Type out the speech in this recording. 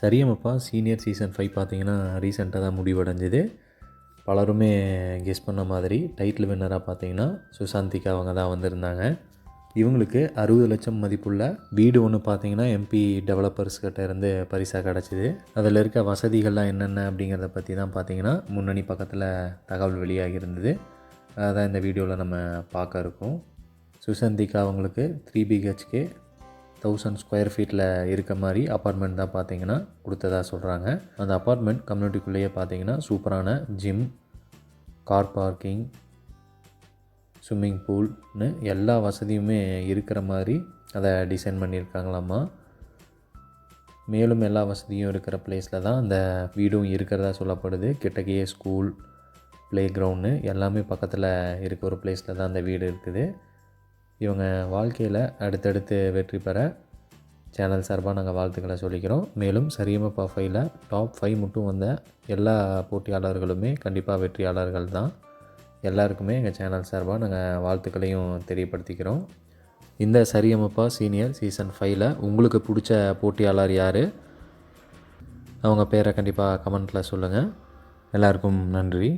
சரியமப்பா senior season five பார்த்தீங்கன்னா ரீசெண்டாக தான் முடிவடைஞ்சுது. பலருமே கெஸ் பண்ண மாதிரி டைட்டில் வின்னராக பார்த்தீங்கன்னா சுசாந்திக்கு அவங்க தான் வந்திருந்தாங்க. இவங்களுக்கு அறுபது லட்சம் மதிப்புள்ள வீடு ஒன்று பார்த்தீங்கன்னா எம்பி டெவலப்பர்ஸ் கிட்ட இருந்து பரிசாக கிடச்சிது. அதில் இருக்க வசதிகள்லாம் என்னென்ன அப்படிங்கிறத பற்றி தான் பார்த்தீங்கன்னா முன்னணி பக்கத்தில் தகவல் வெளியாகி இருந்தது அதான் இந்த வீடியோவில் நம்ம பார்க்க இருக்கோம். சுசந்திகா அவங்களுக்கு த்ரீ பிஹெச்கே தௌசண்ட் ஸ்கொயர் ஃபீட்டில் இருக்க மாதிரி அப்பார்ட்மெண்ட் தான் பார்த்தீங்கன்னா கொடுத்ததா சொல்கிறாங்க அந்த அப்பார்ட்மெண்ட் கம்யூனிட்டிக்குள்ளேயே பார்த்தீங்கன்னா சூப்பரான ஜிம் கார் பார்க்கிங் ஸ்விம்மிங் பூல்னு எல்லா வசதியுமே இருக்கிற மாதிரி அதை டிசைன் பண்ணியிருக்காங்களாம்மா. மேலும் எல்லா வசதியும் இருக்கிற பிளேஸில் தான் அந்த வீடும் இருக்கிறதா சொல்லப்படுது. கிட்டக்கையே ஸ்கூல் ப்ளே கிரவுண்டு எல்லாமே பக்கத்தில் இருக்க ஒரு பிளேஸில் தான் அந்த வீடு இருக்குது. இவங்க வாழ்க்கையில் அடுத்தடுத்து வெற்றி பெற சேனல் சார்பாக நாங்கள் வாழ்த்துக்களை சொல்லிக்கிறோம். மேலும் சரியமப்பா ஃபைவ்ல டாப் ஃபைவ் மட்டும் வந்த எல்லா போட்டியாளர்களுமே கண்டிப்பாக வெற்றியாளர்கள் தான். எல்லாருக்குமே எங்கள் சேனல் சார்பாக நாங்கள் வாழ்த்துக்களையும் தெரியப்படுத்திக்கிறோம். இந்த சரியமப்பா சீனியர் சீசன் ஃபைவ்ல உங்களுக்கு பிடிச்ச போட்டியாளர் யார்? அவங்க பேரை கண்டிப்பாக கமெண்ட்டில் சொல்லுங்கள் எல்லாருக்கும் நன்றி.